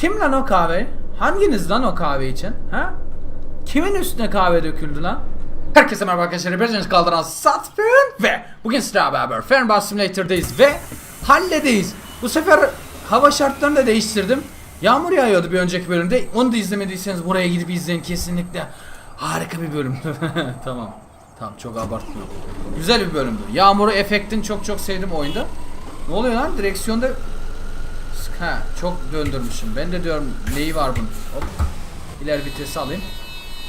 Kim lan o kahve? Hanginiz lan o kahve için? Ha? Kimin üstüne kahve döküldü lan? Herkese merhaba arkadaşlar. Beziniz kaldıran Satfın ve bugün sizlerle beraber Fernbus Simulator'dayız ve Halle'deyiz. Bu sefer hava şartlarını da değiştirdim. Yağmur yağıyordu bir önceki bölümde. Onu da izlemediyseniz buraya gidip izleyin kesinlikle. Harika bir bölüm. tamam. Tamam çok abartmıyorum. Güzel bir bölümdü. Yağmuru efektini çok çok sevdim oyunda. Ne oluyor lan? Direksiyonda Ha çok döndürmüşüm. Ben de diyorum neyi var bunun. Hop. İleri vitesi alayım.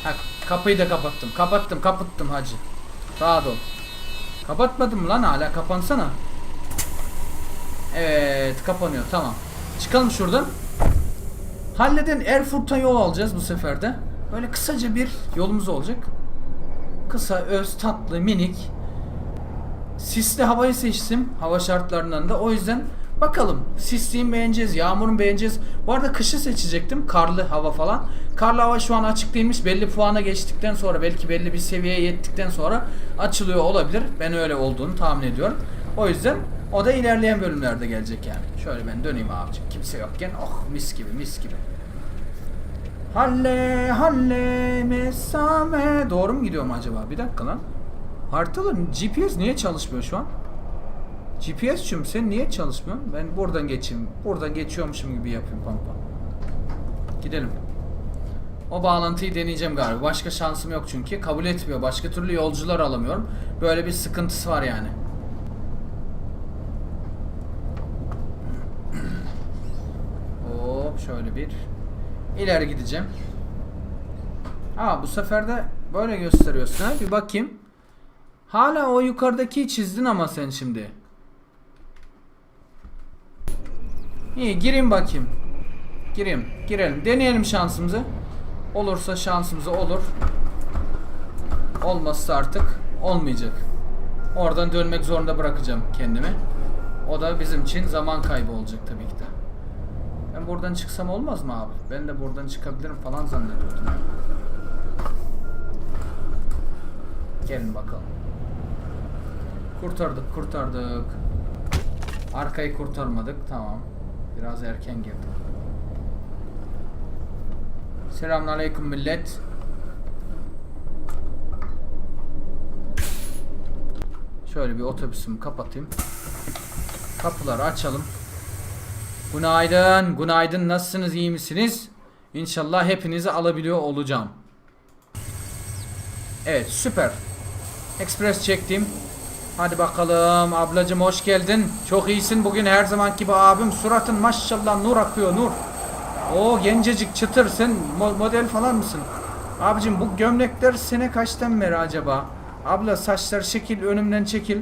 Ha kapıyı da kapattım. Kapattım kapattım hacı. Rahat ol. Kapatmadım lan hala kapansana. Evet kapanıyor tamam. Çıkalım şuradan. Halleden Erfurt'a yol alacağız bu sefer de. Böyle kısaca bir yolumuz olacak. Kısa, öz, tatlı, minik. Sisli havayı seçtim hava şartlarından da. O yüzden bakalım sisliyim beğeneceğiz, yağmurun beğeneceğiz. Bu arada kışı seçecektim. Karlı hava falan. Karlı hava şu an açık değilmiş. Belli puana geçtikten sonra belki belli bir seviyeye yettikten sonra açılıyor olabilir. Ben öyle olduğunu tahmin ediyorum. O yüzden o da ilerleyen bölümlerde gelecek yani. Şöyle ben döneyim abicim. Kimse yokken. Oh mis gibi mis gibi. Halle halle mesame. Doğru mu gidiyorum acaba? Bir dakika lan. Haritaların GPS niye çalışmıyor şu an? GPS çünkü sen niye çalışmıyor? Ben buradan geçeyim. Buradan geçiyormuşum gibi yapayım pampa. Gidelim. O bağlantıyı deneyeceğim galiba. Başka şansım yok çünkü. Kabul etmiyor. Başka türlü yolcular alamıyorum. Böyle bir sıkıntısı var yani. Hop şöyle bir ileri gideceğim. Aa bu sefer de böyle gösteriyorsun ha. Bir bakayım. Hala o yukarıdaki çizdin ama sen şimdi. İyi gireyim bakayım. Gireyim. Girelim. Deneyelim şansımızı. Olursa şansımızı olur. Olmazsa artık olmayacak. Oradan dönmek zorunda bırakacağım kendimi. O da bizim için zaman kaybı olacak tabii ki de. Ben buradan çıksam olmaz mı abi? Ben de buradan çıkabilirim falan zannediyordum. Gelin bakalım. Kurtardık, kurtardık. Arkayı kurtarmadık, tamam. Biraz erken girdik. Selamünaleyküm millet. Şöyle bir otobüsümü kapatayım. Kapıları açalım. Günaydın, günaydın. Nasılsınız, iyi misiniz? İnşallah hepinizi alabiliyor olacağım. Evet, süper. Express çektim. Hadi bakalım ablacım hoş geldin. Çok iyisin bugün her zaman gibi abim. Suratın maşallah nur akıyor nur. O gencecik çıtır sen mo- model falan mısın? Abicim bu gömlekler sene kaçtan beri acaba? Abla saçlar şekil önümden çekil.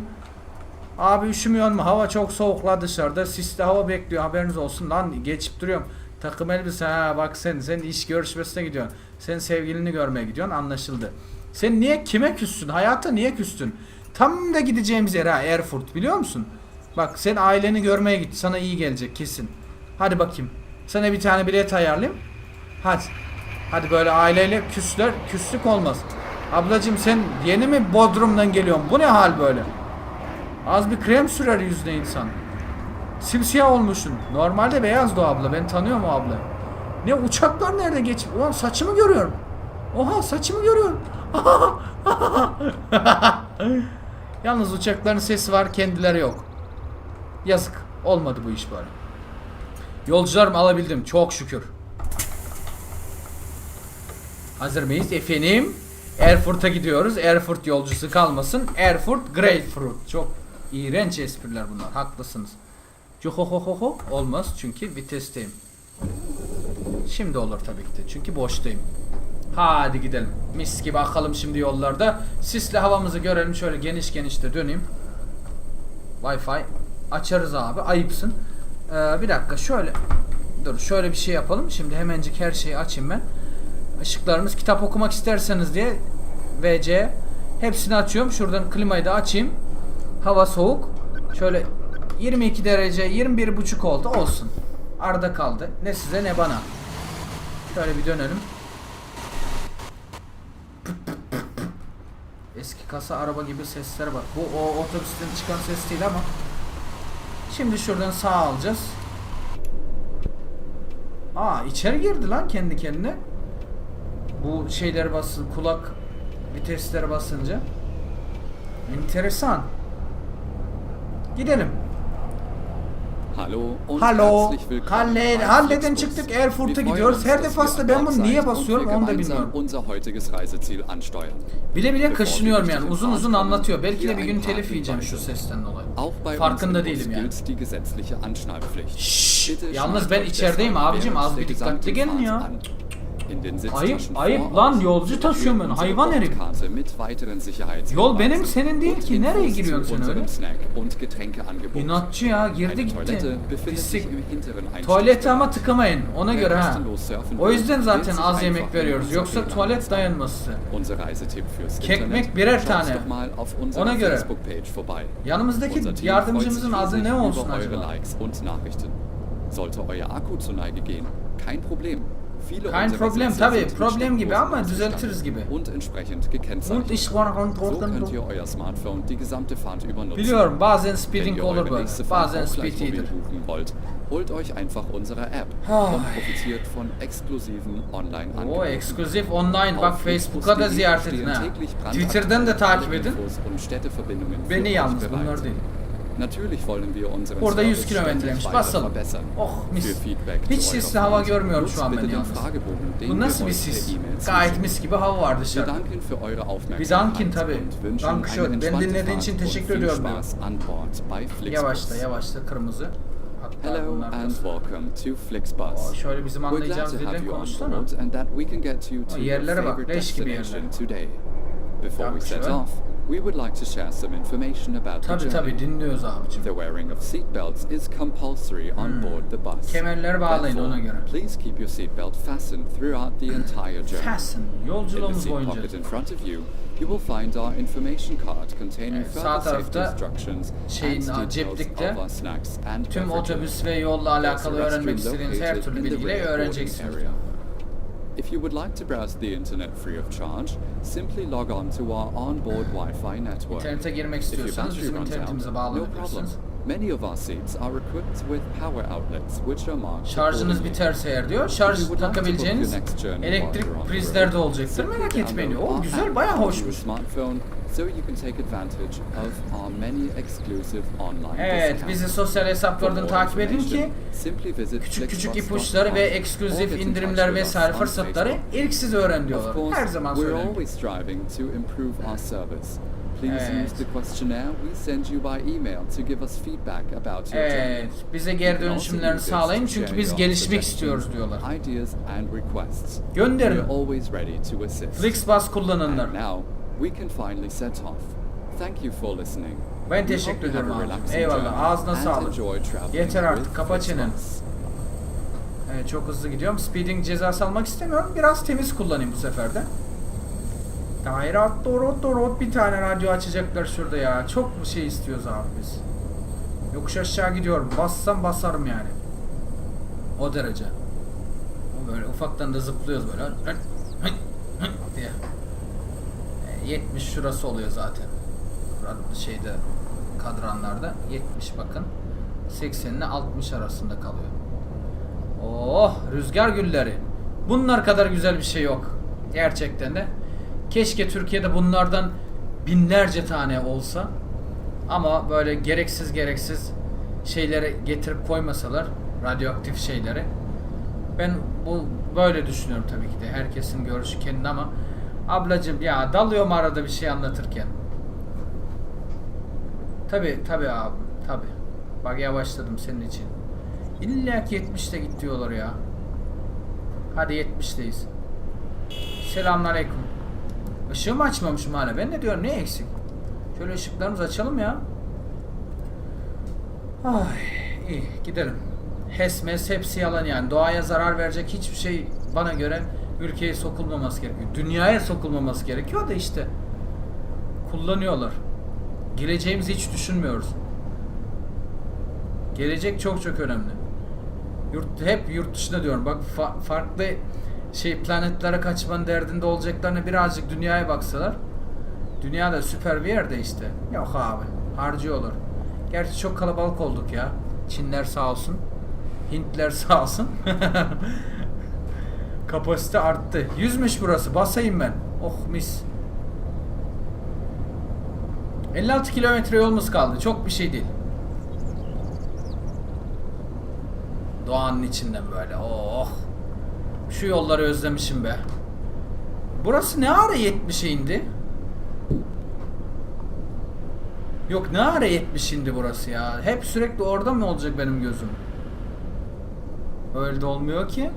Abi üşümüyor mu? Hava çok soğukla dışarıda. Sisli hava bekliyor haberiniz olsun. Lan geçip duruyorum. Takım elbise ha bak sen sen iş görüşmesine gidiyorsun. Sen sevgilini görmeye gidiyorsun anlaşıldı. Sen niye kime küstün? Hayata niye küstün? Tam da gideceğimiz yer ha Erfurt biliyor musun? Bak sen aileni görmeye git. Sana iyi gelecek kesin. Hadi bakayım. Sana bir tane bilet ayarlayayım. Hadi. Hadi böyle aileyle küsler, küslük olmaz. Ablacım sen yeni mi Bodrum'dan geliyorsun? Bu ne hal böyle? Az bir krem sürer yüzüne insan. Simsiyah olmuşsun. Normalde beyazdı o abla. Ben tanıyorum o abla. Ne uçaklar nerede geçip? Ulan saçımı görüyorum. Oha saçımı görüyorum. Yalnız uçakların sesi var kendileri yok. Yazık. Olmadı bu iş böyle. Yolcularımı alabildim. Çok şükür. Hazır mıyız efendim? Erfurt'a gidiyoruz. Erfurt yolcusu kalmasın. Erfurt Grapefruit. Çok iğrenç espriler bunlar. Haklısınız. Cuhohohoho olmaz çünkü vitesteyim. Şimdi olur tabii ki de çünkü boştayım. Hadi gidelim. Mis gibi akalım şimdi yollarda. Sisli havamızı görelim. Şöyle geniş geniş de döneyim. Wi-Fi açarız abi. Ayıpsın. Ee, bir dakika şöyle. Dur şöyle bir şey yapalım. Şimdi hemencik her şeyi açayım ben. Işıklarımız kitap okumak isterseniz diye VC hepsini açıyorum. Şuradan klimayı da açayım. Hava soğuk. Şöyle 22 derece 21 buçuk oldu olsun. Arada kaldı. Ne size ne bana. Şöyle bir dönelim. Eski kasa araba gibi sesler var. Bu o otobüsten çıkan ses değil ama. Şimdi şuradan sağ alacağız. Aa içeri girdi lan kendi kendine. Bu şeyleri basın kulak vitesleri basınca. Enteresan. Gidelim. Hallo und Hallo. herzlich willkommen Halle, Halle'den çıktık Erfurt'a gidiyoruz. Her defasında ben bunu niye basıyorum onu da bilmiyorum. unser heutiges Reiseziel ansteuern. Bile bile kaşınıyorum yani. Uzun uzun anlatıyor. Belki de bir gün telif yiyeceğim şu sesten dolayı. Farkında değilim yani. yalnız ben içerideyim abicim az bir dikkatli gelin ya. An. In den Ayıp, ayıp lan yolcu taşıyorum ben hayvan herif. Yol benim senin değil ki nereye zu giriyorsun sen öyle? Snack- und Getränkeangebot. İnatçı ya girdi gitti. Pislik. Tuvalete ama tıkamayın ona göre ha. O yüzden zaten az yemek veriyoruz. Yoksa tuvalet dayanması. Kekmek birer tane. Ona göre. Yanımızdaki yardımcımızın adı ne olsun acaba? Sollte euer Akku zur Neige gehen, kein Problem. Kein Problem, mit Problem gibi ama düzeltiriz gibi. Und entsprechend Und gekennzeichnet. ich war So könnt ihr euer Smartphone die gesamte Fahrt über nutzen. Biliyorum bazen speeding olur böyle. Bazen speed iyidir. wollt, holt euch einfach unsere App und profitiert von exklusiven Online-Angeboten. O eksklusif online bak Facebook'a da ziyaret edin ha. Twitter'dan da takip edin. Und Beni yalnız bunlar değil. Natürlich wollen wir unseren Orada 100 Service kilometreymiş. Basalım. Oh mis. Hiç sisli hava görmüyorum şu an ben yalnız. Bu nasıl bir sis? Gayet mis gibi hava var dışarıda. tabii. und wünschen Dankeschön. Beni dinlediğin için teşekkür ediyorum. Yavaşla yavaşla kırmızı. Hello and welcome to Flixbus. Şöyle bizim anlayacağımız dilden konuşsana. board and that we can get you to O your yerlere bak, favorite leş gibi destination yerler. today. Before we set off, we would like to share some information about the Tabi journey. dinliyoruz abicim. The wearing of seatbelts is compulsory on hmm. board the bus. Kemerleri bağlayın ona göre. Please keep your seatbelt fastened throughout the hmm. entire journey. Fasten. In the Yolculuğumuz seat boyunca. pocket in front of you, you will find our information card containing Evet, sağ further safety tarafta instructions şeyin, and aa, details ceplikte of our snacks and Tüm beverages. otobüs ve yolla alakalı There's a öğrenmek restroom istediğiniz her located türlü in the rear boarding öğreneceksiniz. area. If you would like to browse the internet free of charge, simply log on to our onboard Wi-Fi network. İnternete girmek istiyorsanız bizim internetimize bağlanabilirsiniz. Many of our seats are equipped with power outlets, which are marked Şarjınız biterse eğer diyor, şarj takabileceğiniz elektrik prizler de olacaktır. Merak etmeyin. O güzel, bayağı hoşmuş. so you can take advantage of our many exclusive online Evet, bizi sosyal hesaplardan takip edin ki küçük küçük ipuçları ve in indirimler vesaire fırsatları ilk siz öğren diyorlar. Her zaman we're Please Evet. use the questionnaire we send you by email to give us feedback about your journey. Evet, bize geri dönüşümlerini sağlayın çünkü biz gelişmek istiyoruz diyorlar. Ideas and requests. Gönderin. We're always ready to assist. Flixbus kullananlar. And now we can finally set off. Thank you for listening. Ben teşekkür ederim abi. Eyvallah, ağzına sağlık. Yeter artık, kapa çeneni. Evet, çok hızlı gidiyorum. Speeding cezası almak istemiyorum. Biraz temiz kullanayım bu sefer de. Dairat dorot dorot bir tane radyo açacaklar şurada ya. Çok bir şey istiyoruz abi biz. Yokuş aşağı gidiyorum. Bassam basarım yani. O derece. Böyle ufaktan da zıplıyoruz böyle. Diye. E, 70 şurası oluyor zaten. Şeyde kadranlarda 70 bakın. 80 ile 60 arasında kalıyor. Oh rüzgar gülleri. Bunlar kadar güzel bir şey yok. Gerçekten de. Keşke Türkiye'de bunlardan binlerce tane olsa. Ama böyle gereksiz gereksiz şeyleri getirip koymasalar radyoaktif şeyleri. Ben bu böyle düşünüyorum tabii ki de. Herkesin görüşü kendine ama ablacım ya dalıyorum arada bir şey anlatırken. Tabii tabii abi tabii. Bak yavaşladım senin için. İlla ki 70'te git diyorlar ya. Hadi 70'teyiz. Selamünaleyküm. Işığımı açmamışım hala. Ben ne diyorum ne eksik? Şöyle ışıklarımızı açalım ya. Ay iyi gidelim. Hesmes hepsi yalan yani. Doğaya zarar verecek hiçbir şey bana göre ülkeye sokulmaması gerekiyor. Dünyaya sokulmaması gerekiyor da işte. Kullanıyorlar. Geleceğimizi hiç düşünmüyoruz. Gelecek çok çok önemli. Yurt, hep yurt dışında diyorum. Bak fa- farklı şey planetlere kaçmanın derdinde olacaklarına birazcık dünyaya baksalar. Dünya da süper bir yerde işte. Yok abi. Harcıyorlar. Gerçi çok kalabalık olduk ya. Çinler sağ olsun. Hintler sağ olsun. Kapasite arttı. Yüzmüş burası. Basayım ben. Oh mis. 56 kilometre yolumuz kaldı. Çok bir şey değil. Doğanın içinden böyle. Oh. Şu yolları özlemişim be. Burası ne ara 70'e indi? Yok ne ara 70 indi burası ya? Hep sürekli orada mı olacak benim gözüm? Öyle de olmuyor ki.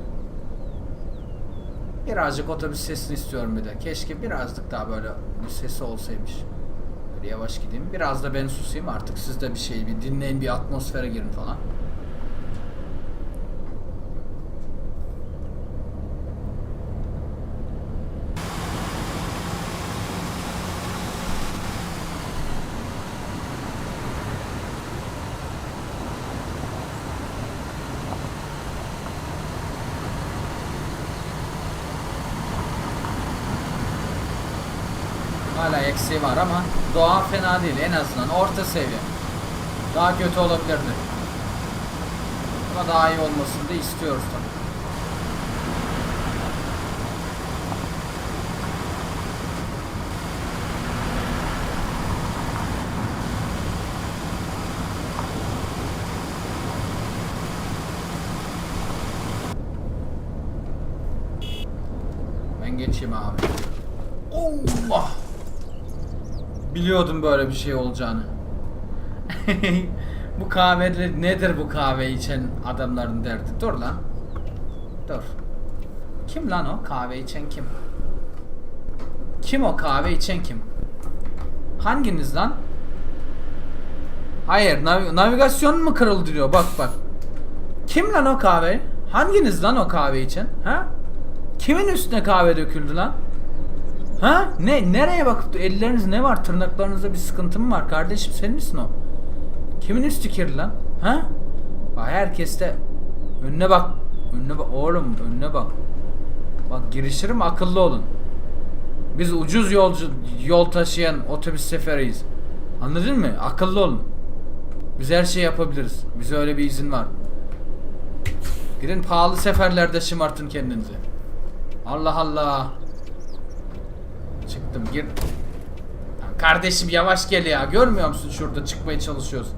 Birazcık otobüs sesini istiyorum bir de. Keşke birazcık daha böyle bir sesi olsaymış. Böyle yavaş gideyim. Biraz da ben susayım artık siz de bir şey bir dinleyin bir atmosfere girin falan. Hala eksiği var ama doğa fena değil en azından orta seviye. Daha kötü olabilirdi. Ama daha iyi olmasını da istiyoruz tabii. Ben geçeyim abi. Allah! Biliyordum böyle bir şey olacağını. bu kahvede nedir bu kahve içen adamların derdi? Dur lan. Dur. Kim lan o? Kahve içen kim? Kim o kahve içen kim? Hanginiz lan? Hayır, nav- navigasyon mu kırıldı diyor. Bak bak. Kim lan o kahve? Hanginiz lan o kahve içen? Ha? Kimin üstüne kahve döküldü lan? Ha? Ne? Nereye bakıp elleriniz ne var? Tırnaklarınızda bir sıkıntı mı var? Kardeşim sen misin o? Kimin üstü kirli lan? Ha? Bak herkes de önüne bak. Önüne bak. Oğlum önüne bak. Bak girişirim akıllı olun. Biz ucuz yolcu yol taşıyan otobüs seferiyiz. Anladın mı? Akıllı olun. Biz her şey yapabiliriz. Bize öyle bir izin var. Gidin pahalı seferlerde şımartın kendinizi. Allah Allah. Çıktım gir. Lan Kardeşim yavaş gel ya. Görmüyor musun şurada çıkmaya çalışıyoruz.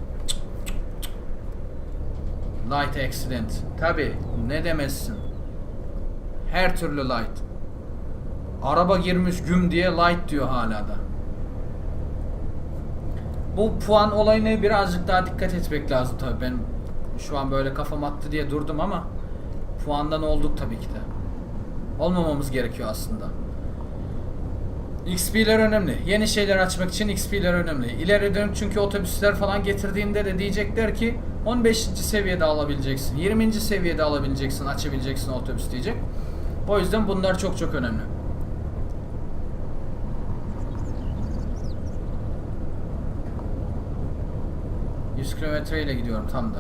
Light accident. Tabi ne demezsin. Her türlü light. Araba girmiş güm diye light diyor hala da. Bu puan olayına birazcık daha dikkat etmek lazım tabi. Ben şu an böyle kafam attı diye durdum ama puandan olduk tabii ki de. Olmamamız gerekiyor aslında. XP'ler önemli. Yeni şeyler açmak için XP'ler önemli. İleri dönük çünkü otobüsler falan getirdiğinde de diyecekler ki 15. seviyede alabileceksin. 20. seviyede alabileceksin, açabileceksin otobüs diyecek. O yüzden bunlar çok çok önemli. ...100 kilometre ile gidiyorum tam da.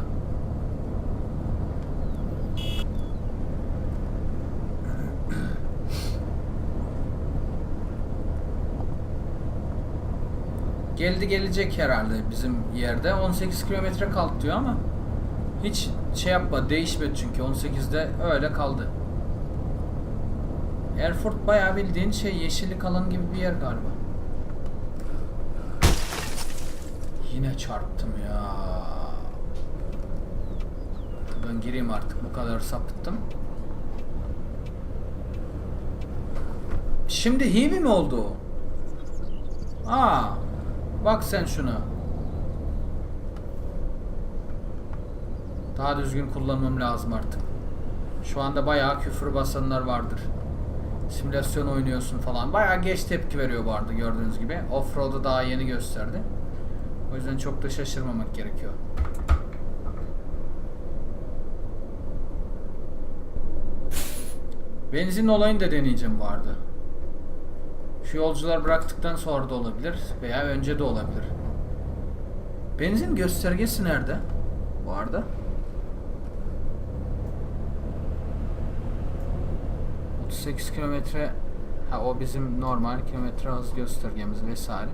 Geldi gelecek herhalde bizim yerde. 18 kilometre kaldı diyor ama hiç şey yapma değişmedi çünkü 18'de öyle kaldı. Erfurt bayağı bildiğin şey yeşillik alan gibi bir yer galiba. Yine çarptım ya. Ben gireyim artık bu kadar sapıttım. Şimdi hivi mi oldu? Aa, bak sen şuna. Daha düzgün kullanmam lazım artık. Şu anda bayağı küfür basanlar vardır. Simülasyon oynuyorsun falan. Bayağı geç tepki veriyor bu arada gördüğünüz gibi. Offroad'u daha yeni gösterdi. O yüzden çok da şaşırmamak gerekiyor. Benzin olayını da deneyeceğim arada. Şu yolcular bıraktıktan sonra da olabilir veya önce de olabilir. Benzin göstergesi nerede? Bu arada. 38 kilometre ha o bizim normal kilometre hız göstergemiz vesaire.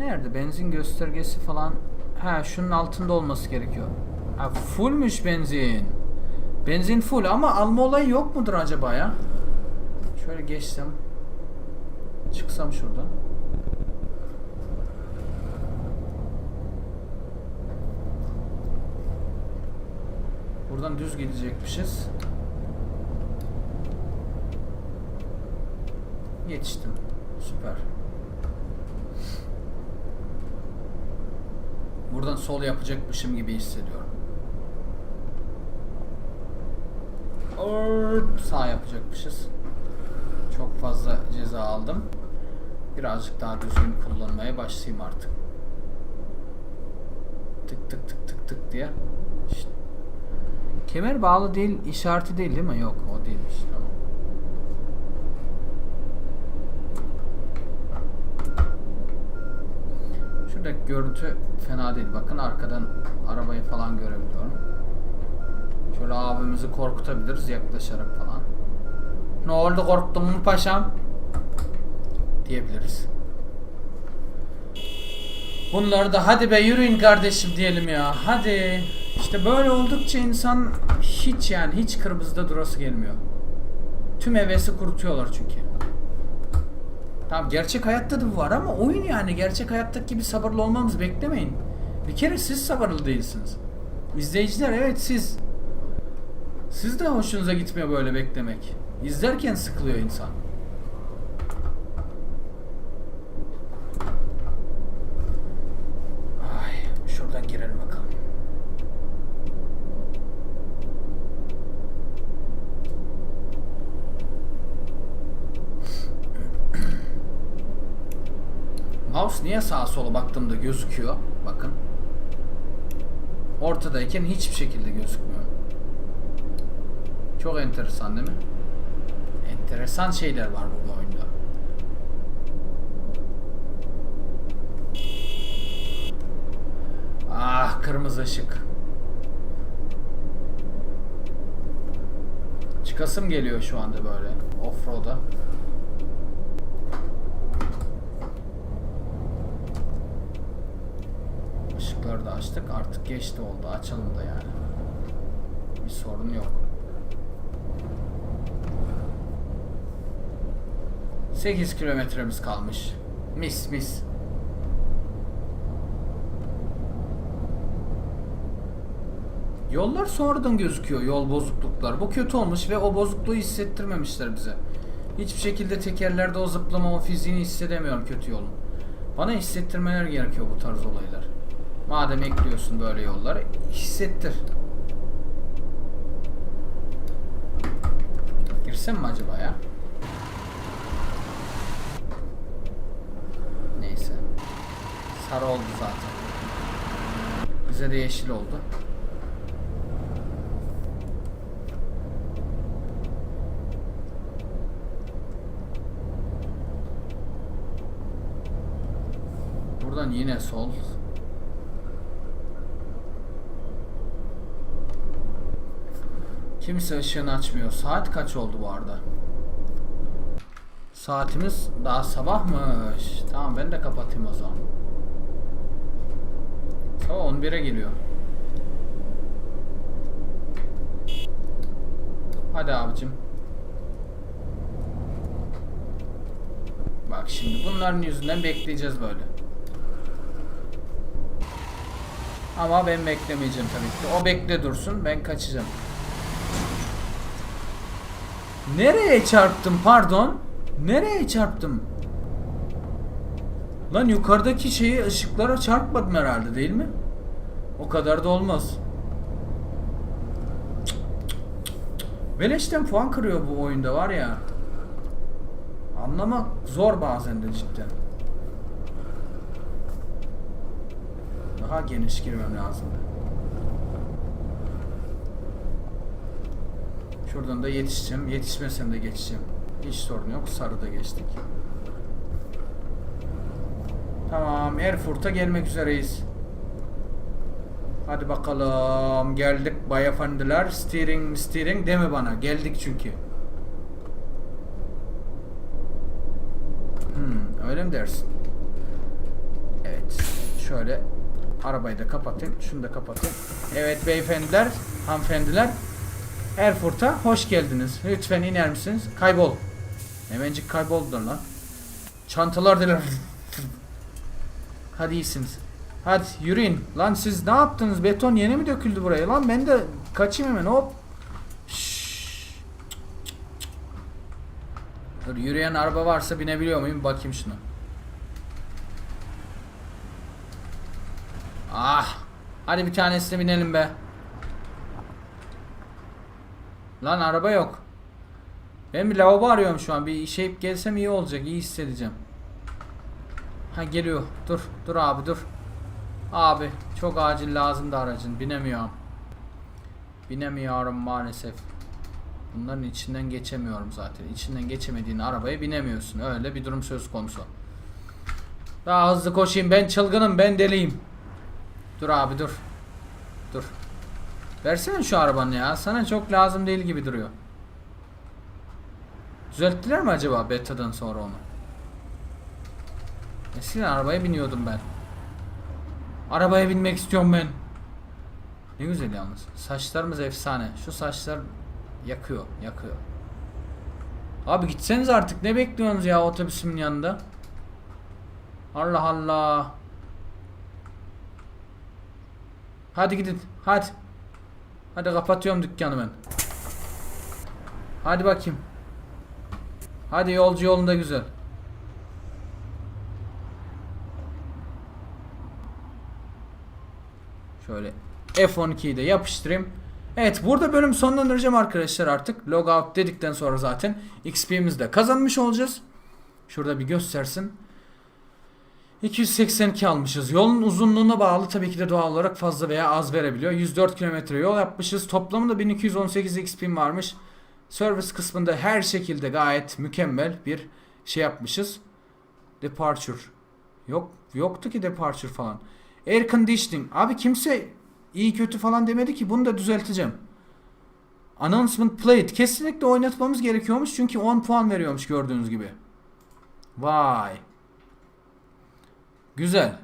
Nerede benzin göstergesi falan? Ha şunun altında olması gerekiyor. Ha, fullmüş benzin. Benzin full ama alma olayı yok mudur acaba ya? Şöyle geçsem. Çıksam şuradan. Buradan düz gidecekmişiz. Yetiştim. Süper. Buradan sol yapacakmışım gibi hissediyorum. Hop, Sağ yapacakmışız. Çok fazla ceza aldım. Birazcık daha düzgün kullanmaya başlayayım artık. Tık tık tık tık tık diye. Şşt. Kemer bağlı değil, işareti değil değil mi? Yok, o değilmiş. Tamam. Şuradaki görüntü fena değil. Bakın arkadan arabayı falan görebiliyorum. Şöyle abimizi korkutabiliriz yaklaşarak falan. Ne oldu korktun mu paşam? Diyebiliriz. Bunları da hadi be yürüyün kardeşim diyelim ya. Hadi. İşte böyle oldukça insan hiç yani hiç kırmızıda durası gelmiyor. Tüm hevesi kurutuyorlar çünkü. Tamam gerçek hayatta da bu var ama oyun yani gerçek hayattaki gibi sabırlı olmamızı beklemeyin. Bir kere siz sabırlı değilsiniz. İzleyiciler evet siz. Siz de hoşunuza gitmiyor böyle beklemek. İzlerken sıkılıyor insan. Ay, şuradan girelim bakalım. Mouse niye sağa sola baktığımda gözüküyor? Bakın. Ortadayken hiçbir şekilde gözükmüyor. Çok enteresan değil mi? Enteresan şeyler var bu oyunda. Ah kırmızı ışık. Çıkasım geliyor şu anda böyle offroad'a. Işıkları da açtık. Artık geçti oldu. Açalım da yani. Bir sorun yok. 8 kilometremiz kalmış. Mis mis. Yollar sonradan gözüküyor yol bozukluklar. Bu kötü olmuş ve o bozukluğu hissettirmemişler bize. Hiçbir şekilde tekerlerde o zıplama o fiziğini hissedemiyorum kötü yolun. Bana hissettirmeler gerekiyor bu tarz olaylar. Madem ekliyorsun böyle yolları hissettir. Girsem mi acaba ya? Neyse. Sarı oldu zaten. Bize de yeşil oldu. Buradan yine sol. Kimse ışığını açmıyor. Saat kaç oldu bu arada? Saatimiz daha sabahmış. Tamam ben de kapatayım o zaman. Sabah 11'e geliyor. Hadi abicim. Bak şimdi bunların yüzünden bekleyeceğiz böyle. Ama ben beklemeyeceğim tabii ki. O bekle dursun. Ben kaçacağım. Nereye çarptım pardon? Nereye çarptım? Lan yukarıdaki şeyi ışıklara çarpmadım herhalde değil mi? O kadar da olmaz. Beleşten puan kırıyor bu oyunda var ya. Anlamak zor bazen de cidden. Daha geniş girmem lazım. Şuradan da yetişeceğim. Yetişmesem de geçeceğim. Hiç sorun yok. Sarıda geçtik. Tamam. Erfurt'a gelmek üzereyiz. Hadi bakalım. Geldik bayefendiler. Steering steering deme bana. Geldik çünkü. Hmm, öyle mi dersin? Evet. Şöyle Arabayı da kapatayım. Şunu da kapatayım. Evet beyefendiler, hanımefendiler. Erfurt'a hoş geldiniz. Lütfen iner misiniz? Kaybol. Hemencik kayboldular lan. Çantalar diler. Hadi iyisiniz. Hadi yürüyün. Lan siz ne yaptınız? Beton yeni mi döküldü buraya? Lan ben de kaçayım hemen hop. Şşş. Dur yürüyen araba varsa binebiliyor muyum? Bakayım şuna. Ah. Hadi bir tanesine binelim be. Lan araba yok. Ben bir lavabo arıyorum şu an. Bir işeyip gelsem iyi olacak. iyi hissedeceğim. Ha geliyor. Dur. Dur abi dur. Abi çok acil lazım da aracın. Binemiyorum. Binemiyorum maalesef. Bunların içinden geçemiyorum zaten. İçinden geçemediğin arabaya binemiyorsun. Öyle bir durum söz konusu. Daha hızlı koşayım. Ben çılgınım. Ben deliyim. Dur abi dur. Dur. Versene şu arabanı ya. Sana çok lazım değil gibi duruyor. Düzelttiler mi acaba beta'dan sonra onu? Eskiden arabaya biniyordum ben. Arabaya binmek istiyorum ben. Ne güzel yalnız. Saçlarımız efsane. Şu saçlar yakıyor, yakıyor. Abi gitseniz artık ne bekliyorsunuz ya otobüsümün yanında? Allah Allah. Hadi gidin. Hadi. Hadi kapatıyorum dükkanı ben. Hadi bakayım. Hadi yolcu yolunda güzel. Şöyle F12'yi de yapıştırayım. Evet burada bölüm sonlandıracağım arkadaşlar artık. Logout dedikten sonra zaten XP'mizi de kazanmış olacağız. Şurada bir göstersin. 282 almışız. Yolun uzunluğuna bağlı tabii ki de doğal olarak fazla veya az verebiliyor. 104 kilometre yol yapmışız. Toplamında 1218 XP'm varmış. Service kısmında her şekilde gayet mükemmel bir şey yapmışız. Departure. Yok yoktu ki departure falan. Air conditioning. Abi kimse iyi kötü falan demedi ki bunu da düzelteceğim. Announcement played. Kesinlikle oynatmamız gerekiyormuş çünkü 10 puan veriyormuş gördüğünüz gibi. Vay. Güzel.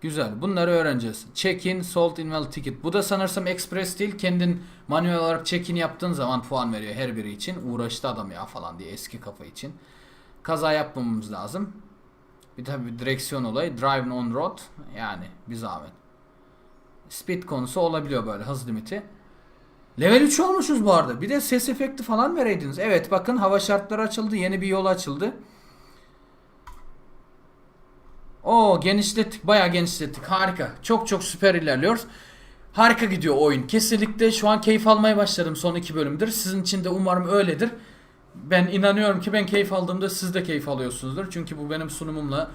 Güzel. Bunları öğreneceğiz. Check-in, sold invalid ticket. Bu da sanırsam express değil. Kendin manuel olarak check-in yaptığın zaman puan veriyor her biri için. Uğraştı adam ya falan diye eski kafa için. Kaza yapmamamız lazım. Bir tabi bir direksiyon olayı. Driving on road. Yani bir zahmet. Speed konusu olabiliyor böyle hız limiti. Level 3 olmuşuz bu arada. Bir de ses efekti falan vereydiniz. Evet bakın hava şartları açıldı. Yeni bir yol açıldı. Oo genişlettik. Bayağı genişlettik. Harika. Çok çok süper ilerliyoruz. Harika gidiyor oyun. Kesinlikle şu an keyif almaya başladım son iki bölümdür. Sizin için de umarım öyledir. Ben inanıyorum ki ben keyif aldığımda siz de keyif alıyorsunuzdur. Çünkü bu benim sunumumla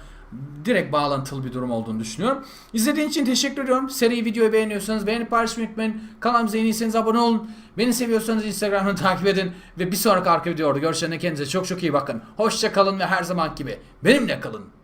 direkt bağlantılı bir durum olduğunu düşünüyorum. İzlediğiniz için teşekkür ediyorum. Seri videoyu beğeniyorsanız beğenip paylaşmayı unutmayın. Kanalımıza yeni değilseniz abone olun. Beni seviyorsanız Instagram'dan takip edin. Ve bir sonraki arka videoda görüşene kendinize çok çok iyi bakın. Hoşça kalın ve her zaman gibi benimle kalın.